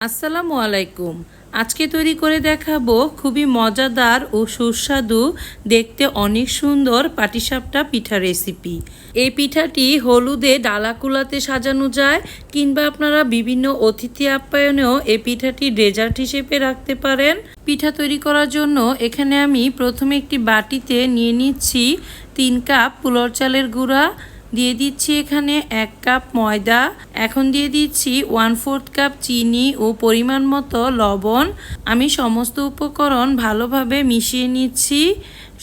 আসসালামু আলাইকুম। আজকে তৈরি করে দেখাবো খুবই মজাদার ও সুস্বাদু, দেখতে অনেক সুন্দর পাটিসাপটা পিঠা রেসিপি এই পিঠাটি হলুদে ডালাকুলাতে সাজানো যায়, কিংবা আপনারা বিভিন্ন অতিথি আপ্যায়নেও এই পিঠাটি ডেজার্ট হিসেবে রাখতে পারেন। পিঠা তৈরি করার জন্য এখানে আমি প্রথমে একটি বাটিতে নিয়ে নিচ্ছি তিন কাপ পুলর চালের গুঁড়া দিয়ে দিচ্ছি এখানে এক কাপ ময়দা। এখন দিয়ে দিচ্ছি ওয়ান ফোর্থ কাপ চিনি ও পরিমাণ মতো লবণ। আমি সমস্ত উপকরণ ভালোভাবে মিশিয়ে নিচ্ছি।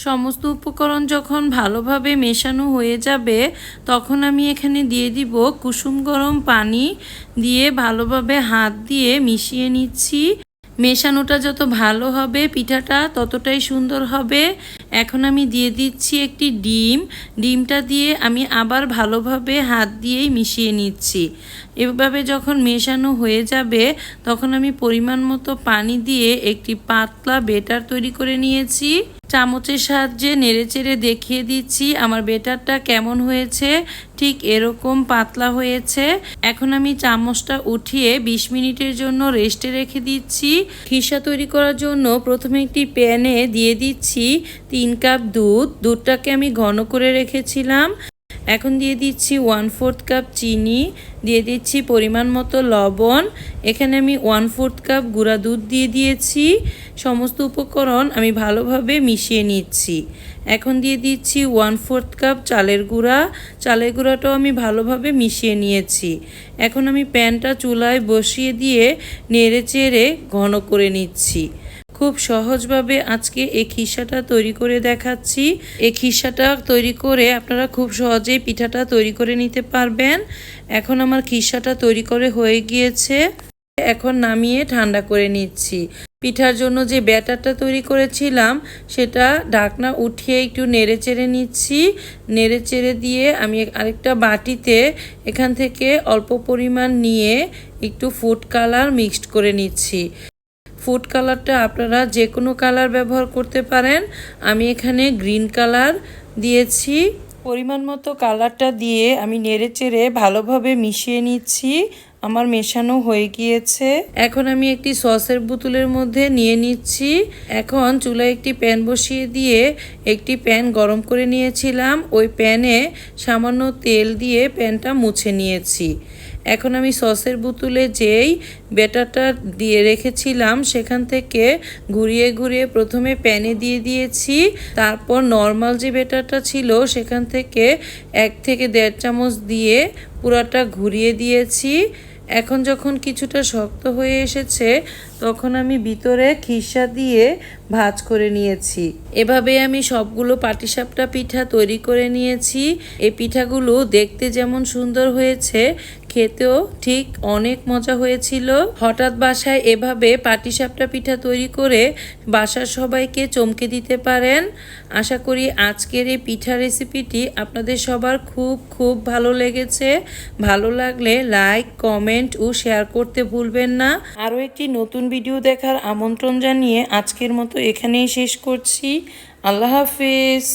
সমস্ত উপকরণ যখন ভালোভাবে মেশানো হয়ে যাবে, তখন আমি এখানে দিয়ে দিব কুসুম গরম পানি দিয়ে ভালোভাবে হাত দিয়ে মিশিয়ে নিচ্ছি। মেশানোটা যত ভালো হবে, পিঠাটা ততটাই সুন্দর হবে। এখন আমি দিয়ে দিচ্ছি একটি ডিম। ডিমটা দিয়ে আমি আবার ভালোভাবে হাত দিয়েই মিশিয়ে নিচ্ছি। এভাবে যখন মেশানো হয়ে যাবে, তখন আমি পরিমাণ মতো পানি দিয়ে একটি পাতলা বেটার তৈরি করে নিয়েছি। চামচের সাহায্যে নেড়েচেড়ে দেখিয়ে দিচ্ছি, আমার বেটারটা কেমন হয়েছে? ঠিক এরকম পাতলা হয়েছে। এখন আমি চামচটা উঠিয়ে ২০ মিনিটের জন্য রেস্টে রেখে দিচ্ছি। খিসা তৈরি করার জন্য প্রথমে একটি প্যানে দিয়ে দিচ্ছি তিন কাপ দুধ। দুধটাকে আমি ঘন করে রেখেছিলাম। এখন দিয়ে দিচ্ছি ওয়ান ফোর্থ কাপ চিনি, দিয়ে দিচ্ছি পরিমাণ মতো লবণ। এখানে আমি ওয়ান ফোর্থ কাপ গুঁড়া দুধ দিয়ে দিয়েছি। সমস্ত উপকরণ আমি ভালোভাবে মিশিয়ে নিচ্ছি। এখন দিয়ে দিচ্ছি ওয়ান ফোর্থ কাপ চালের গুঁড়া। চালের গুঁড়াটাও আমি ভালোভাবে মিশিয়ে নিয়েছি। এখন আমি প্যানটা চুলায় বসিয়ে দিয়ে নেড়ে চেড়ে ঘন করে নিচ্ছি। খুব সহজভাবে আজকে এই খিসাটা তৈরি করে দেখাচ্ছি। এই খিসাটা তৈরি করে আপনারা খুব সহজেই পিঠাটা তৈরি করে নিতে পারবেন। এখন আমার খিসাটা তৈরি করে হয়ে গিয়েছে। এখন নামিয়ে ঠান্ডা করে নিচ্ছি। পিঠার জন্য যে ব্যাটারটা তৈরি করেছিলাম, সেটা ঢাকনা উঠিয়ে একটু নেড়ে চেড়ে নিচ্ছি। নেড়ে চেড়ে দিয়ে আমি আরেকটা বাটিতে এখান থেকে অল্প পরিমাণ নিয়ে একটু ফুড কালার মিক্সড করে নিচ্ছি। ফুড কালারটা আপনারা যে কোনো কালার ব্যবহার করতে পারেন। আমি এখানে গ্রিন কালার দিয়েছি। পরিমাণ মতো কালারটা দিয়ে আমি নেড়ে চেড়ে ভালোভাবে মিশিয়ে নিচ্ছি। আমার মেশানো হয়ে গিয়েছে। এখন আমি একটি সসের বোতলের মধ্যে নিয়ে নিচ্ছি। এখন চুলায় একটি প্যান বসিয়ে দিয়ে একটি প্যান গরম করে নিয়েছিলাম। ওই প্যানে সামান্য তেল দিয়ে প্যানটা মুছে নিয়েছি। এখন আমি সসের বোতলে যেই ব্যাটারটা দিয়ে রেখেছিলাম, সেখান থেকে ঘুরিয়ে ঘুরিয়ে প্রথমে প্যানে দিয়ে দিয়েছি। তারপর নর্মাল যে ব্যাটারটা ছিল, সেখান থেকে এক থেকে দেড় চামচ দিয়ে পুরাটা ঘুরিয়ে দিয়েছি। এখন যখন কিছুটা শক্ত হয়ে এসেছে, তখন আমি ভিতরে খিসা দিয়ে ভাজ করে নিয়েছি। এভাবে আমি সবগুলো পাটিসাপটা পিঠা তৈরি করে নিয়েছি। এই পিঠাগুলো দেখতে যেমন সুন্দর হয়েছে খেতেও ঠিক অনেক মজা হয়েছিল। হঠাৎ বাসায় এভাবে পাটিসাপটা পিঠা তৈরি করে বাসার সবাইকে চমকে দিতে পারেন। আশা করি আজকের এই পিঠা রেসিপিটি আপনাদের সবার খুব খুব ভালো লেগেছে। ভালো লাগলে লাইক, কমেন্ট ও শেয়ার করতে ভুলবেন না। আরও একটি নতুন ভিডিও দেখার আমন্ত্রণ জানিয়ে আজকের মতো এখানেই শেষ করছি। আল্লাহ হাফিজ।